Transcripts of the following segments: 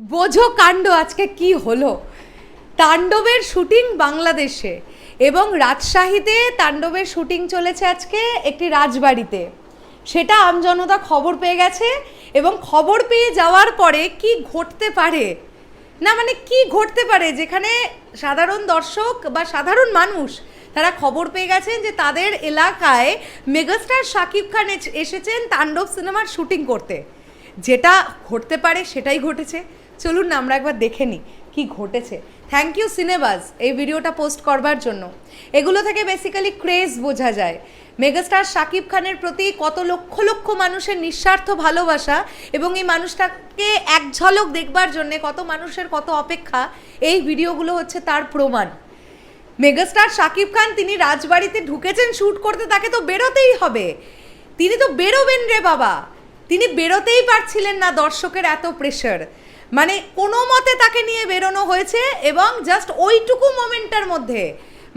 বোঝো কাণ্ড আজকে কি হলো? তাণ্ডবের শুটিং বাংলাদেশে এবং রাজশাহীতে তাণ্ডবের শুটিং চলেছে আজকে একটি রাজবাড়িতে। সেটা আমজনতা খবর পেয়ে গেছে এবং খবর পেয়ে যাওয়ার পরে কি ঘটতে পারে? না মানে কি ঘটতে পারে? যেখানে সাধারণ দর্শক বা সাধারণ মানুষ তারা খবর পেয়ে গেছেন যে তাদের এলাকায় মেগাস্টার শাকিব খান এস- এসেছেন তাণ্ডব সিনেমার শুটিং করতে। যেটা ঘটতে পারে সেটাই ঘটেছে। চলুন না, আমরা একবার দেখে নিই কী ঘটেছে। থ্যাংক ইউ সিনেবাজ এই ভিডিওটা পোস্ট করবার জন্য। এগুলো থেকে বেসিক্যালি ক্রেজ বোঝা যায়। মেগাস্টার শাকিব খানের প্রতি কত লক্ষ লক্ষ মানুষের নিঃস্বার্থ ভালোবাসা এবং এই মানুষটাকে এক ঝলক দেখবার জন্যে কত মানুষের কত অপেক্ষা, এই ভিডিওগুলো হচ্ছে তার প্রমাণ। মেগাস্টার শাকিব খান তিনি রাজবাড়িতে ঢুকেছেন শ্যুট করতে, তাকে তো বেরোতেই হবে। তিনি তো বেরোবেন রে বাবা। তিনি বেরোতেই পারছিলেন না দর্শকের এত প্রেশার মানে কোনো মতে তাকে নিয়ে বেরোনো হয়েছে এবং জাস্ট ওইটুকু মোমেন্টটার মধ্যে।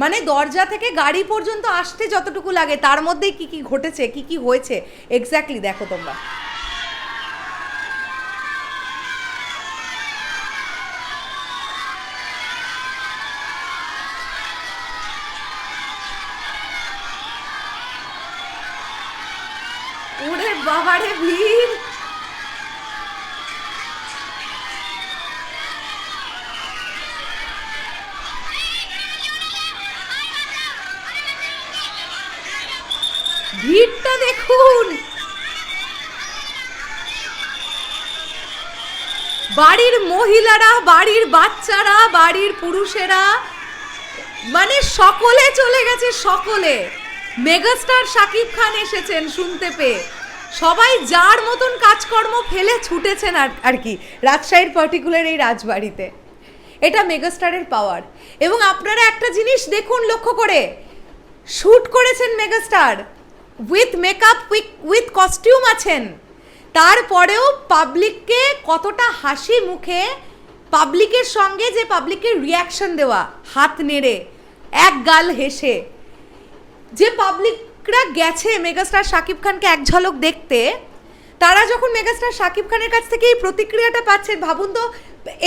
মানে দরজা থেকে গাড়ি পর্যন্ত আসতে যতটুকু লাগে, তার মধ্যেই কি কি ঘটেছে, কি কি হয়েছে এক্স্যাক্টলি দেখো তোমরা। বাবারে, ভিড়! ভিড়টা দেখুন। বাড়ির মহিলারা, বাড়ির বাচ্চারা, বাড়ির পুরুষেরা মানে সকলে চলে গেছে, সকলে। মেগাস্টার শাকিব খান এসেছেন শুনতে পেয়ে। সবাই যার মতন কাজকর্ম ফেলে ছুটেছেন আর আর কি, রাজশাহীর পার্টিকুলার এই রাজবাড়িতে। এটা মেগাস্টারের পাওয়ার এবং আপনারা একটা জিনিস দেখুন লক্ষ্য করে। শ্যুট করেছেন megastar. With makeup with costume আছেন। তারপরেও পাবলিককে কতটা হাসি মুখে পাবলিকের সঙ্গে যে পাবলিকের রিয়াকশন দেওয়া, হাত নেড়ে, এক গাল হেসে। যে পাবলিকরা গেছে মেগাস্টার শাকিব খানকে এক ঝলক দেখতে, তারা যখন মেগাস্টার শাকিব খানের কাছ থেকে এই প্রতিক্রিয়াটা পাচ্ছেন, ভাবুন তো,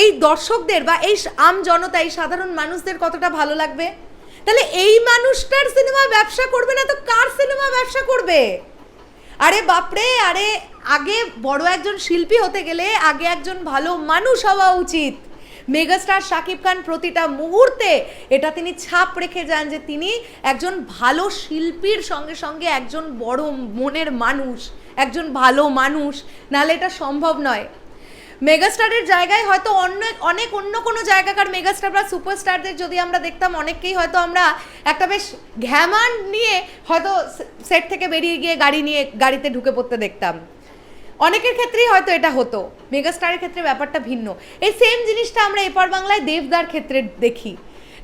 এই দর্শকদের বা এই আম জনতা, এই সাধারণ মানুষদের কতটা ভালো লাগবে? তাহলে এই মানুষটার সিনেমা ব্যবসা করবে না তো কার সিনেমা ব্যবসা করবে? আরে বাপরে, আরে আগে বড় একজন শিল্পী হতে গেলে আগে একজন ভালো মানুষ হওয়া উচিত। মেগাস্টার শাকিব খান প্রতিটা মুহূর্তে এটা তিনি ছাপ রেখে যান যে তিনি একজন ভালো শিল্পীর সঙ্গে সঙ্গে একজন বড় মনের মানুষ, একজন ভালো মানুষ। নাহলে এটা সম্ভব নয়। মেগাস্টারের জায়গায় হয়তো অন্য অনেক অন্য কোনো জায়গাকার মেগাস্টার বা সুপারস্টারদের যদি আমরা দেখতাম, অনেককেই হয়তো আমরা একটা বেশ ঘ্যামান নিয়ে হয়তো সেট থেকে বেরিয়ে গিয়ে গাড়ি নিয়ে গাড়িতে ঢুকে পড়তে দেখতাম। অনেকের ক্ষেত্রেই হয়তো এটা হতো। মেগাস্টারের ক্ষেত্রে ব্যাপারটা ভিন্ন। এই সেম জিনিসটা আমরা এপার বাংলায় দেবদার ক্ষেত্রে দেখি।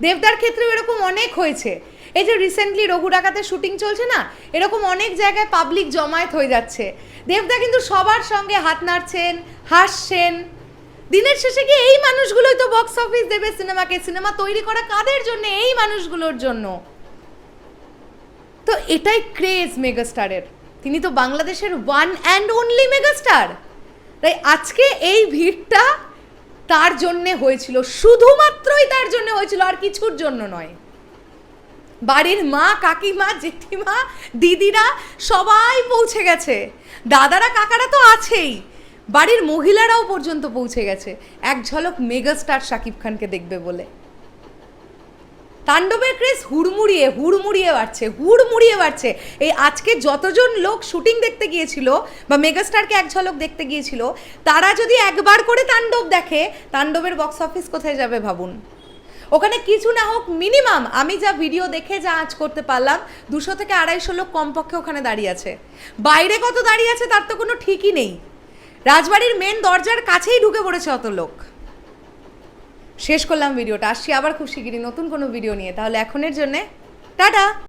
দেবদার ক্ষেত্রেও এরকম অনেক হয়েছে। এই যে রিসেন্টলি রঘু ডাকাতে শুটিং চলছে না, এরকম অনেক জায়গায় পাবলিক জমায়েত হয়ে যাচ্ছে। দেবদা কিন্তু সবার সঙ্গে হাত নাড়ছেন, হাসছেন। দিনের শেষে গিয়ে এই মানুষগুলোই তো বক্স অফিস দেবে সিনেমাকে সিনেমা তৈরি করা কাদের জন্য? এই মানুষগুলোর জন্য। তো এটাই ক্রেজ মেগাস্টারের তিনি তো বাংলাদেশের ওয়ান অ্যান্ড অনলি মেগাস্টার তাই আজকে এই ভিড়টা তার জন্যে হয়েছিল। শুধুমাত্রই তার জন্য হয়েছিল, আর কিছুর জন্য নয়। বাড়ির মা, কাকিমা, জেঠিমা, দিদিরা সবাই পৌঁছে গেছে। দাদারা, কাকারা তো আছেই। বাড়ির মহিলারাও পর্যন্ত পৌঁছে গেছে। এক ঝলক মেগাস্টার শাকিব খানকে দেখবে বলে। তাণ্ডবের ক্রেজ হুড়মুড়িয়ে হুড়মুড়িয়ে বাড়ছে হুড়মুড়িয়ে বাড়ছে। এই আজকে যতজন লোক শুটিং দেখতে গিয়েছিল বা মেগাস্টারকে এক ঝলক দেখতে গিয়েছিল, তারা যদি একবার করে তাণ্ডব দেখে, তাণ্ডবের বক্স অফিস কোথায় যাবে ভাবুন। ওখানে কিছু না হোক মিনিমাম, আমি যা ভিডিও দেখে যা আজ করতে পারলাম, দুশো থেকে আড়াইশো লোক কমপক্ষে ওখানে দাঁড়িয়ে আছে। বাইরে কত দাঁড়িয়ে আছে তার তো কোনো ঠিকই নেই। রাজবাড়ির মেন দরজার কাছেই ঢুকে পড়েছে অত লোক। শেষ করলাম ভিডিওটা আসছি আবার খুব শিগগিরই নতুন কোনো ভিডিও নিয়ে, তাহলে এখনের জন্যে, টাটা!